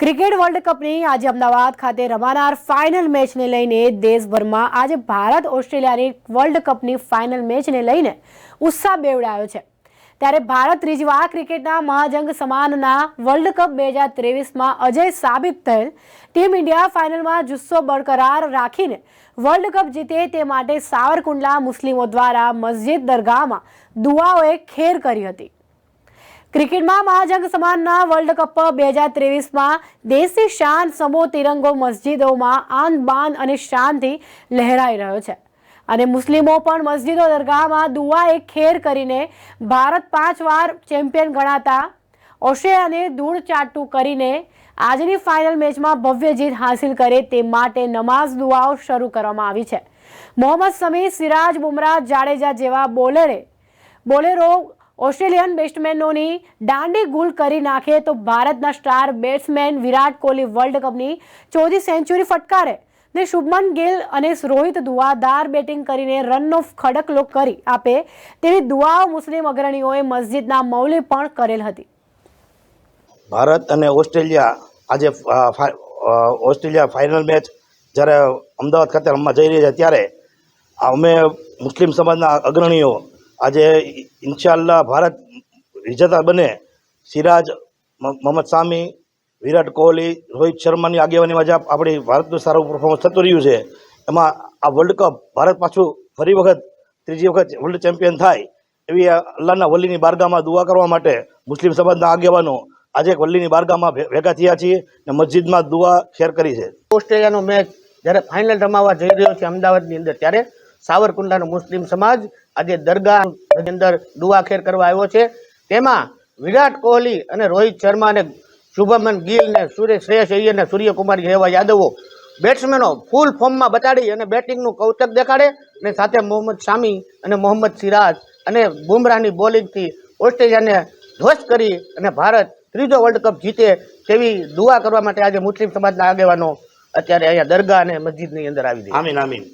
Cricket world કપની આજે અમદાવાદ ખાતે રમાનાર final મેચને લઈને દેશભરમાં આજે ભારત ઓસ્ટ્રેલિયાની વર્લ્ડ કપની ફાઇનલ મેચને લઈને ઉત્સાહ બેવડાયો છે. ત્યારે ભારત ત્રીજી વાર ક્રિકેટના મહાજંગ સમાનના વર્લ્ડ કપ બે હજાર ત્રેવીસમાં અજય સાબિત થયેલ. ટીમ ઇન્ડિયા ફાઇનલમાં જુસ્સો બરકરાર રાખીને વર્લ્ડ કપ જીતે તે માટે સાવરકુંડલા મુસ્લિમો દ્વારા મસ્જિદ દરગાહમાં દુઆઓએ ખેર કરી હતી. ક્રિકેટમાં મહાજંગ સમાનના વર્લ્ડ કપ બે હજાર ત્રેવીસમાં દેશી શાન સમો તિરંગો મસ્જિદોમાં આન બાન અને શાનથી લહેરાઈ રહ્યો છે. અને મુસ્લિમો પણ મસ્જિદો દરગાહમાં દુઆએ ખેર કરીને ભારત પાંચ વાર ચેમ્પિયન ગણાતા. ઓસ્ટ્રેલિયાને ધૂળ ચાટું કરીને આજની ફાઇનલ મેચમાં ભવ્ય જીત હાંસિલ કરે તે માટે નમાઝ દુઆઓ શરૂ કરવામાં આવી છે. મોહમ્મદ સમી સિરાજ બુમરાહ જાડેજા જેવા બોલરે બોલેરો ઓસ્ટ્રેલિયન બેટ્સમેનોની દાંડી ગુલ કરી નાખે તો ભારતના star batsman Virat Kohli world કપની ચોથી સેન્ચુરી ફટકારે. ને શુભમન ગિલ અને રોહિત દુઆદાર બેટિંગ કરીને રનનો ખડકલો કરી આપે તેવી દુઆઓ મુસ્લિમ અગ્રણીઓએ મસ્જિદના મૌલે પણ કરેલ હતી. ભારત અને ઓસ્ટ્રેલિયા આજે ઓસ્ટ્રેલિયા ફાઇનલ મેચ જ્યારે અમદાવાદ ખાતે રમવા જઈ રહી છે ત્યારે અમે મુસ્લિમ સમાજના અગ્રણીઓ આજે ઇન્શાલ્લાહ ભારત વિજેતા બને. સિરાજ મોહમ્મદ સામી, વિરાટ કોહલી, રોહિત શર્માની આગેવાનીમાં જે આપણી ભારતનું સારું પરફોર્મન્સ થતું રહ્યું છે. એમાં આ વર્લ્ડ કપ ભારત પાછું ફરી વખત ત્રીજી વખત વર્લ્ડ ચેમ્પિયન થાય એવી અલ્લાહના વલ્લીની બારગામાં દુઆ કરવા માટે મુસ્લિમ સમાજના આગેવાનો આજે વલ્લીની બારગામાં ભેગા થયા છીએ અને મસ્જિદમાં દુઆ શેર કરી છે. ઓસ્ટ્રેલિયાનો મેચ જ્યારે ફાઇનલ રમાવા જઈ રહ્યો છે અમદાવાદની અંદર, ત્યારે સાવરકુંડલાનો મુસ્લિમ સમાજ આજે દરગાહની અંદર દુઆખેર કરવા આવ્યો છે. તેમાં વિરાટ કોહલી અને રોહિત શર્મા અને શુભમન ગિલ ને સુરેશ શ્રેયસ અય્યર ને સૂર્યકુમાર જેવા યાદવો બેટ્સમેનો ફૂલ ફોર્મમાં બતાડી અને બેટિંગનું કૌતક દેખાડે અને સાથે મોહમ્મદ શામી અને મોહમ્મદ સિરાજ અને બુમરાહની બોલિંગથી ઓસ્ટ્રેલિયાને ધ્વસ્ત કરી અને ભારત ત્રીજો વર્લ્ડ કપ જીતે તેવી દુઆ કરવા માટે આજે મુસ્લિમ સમાજના આગેવાનો અત્યારે અહીંયા દરગાહ અને મસ્જિદની અંદર આવી ગયા આમીન આમીન.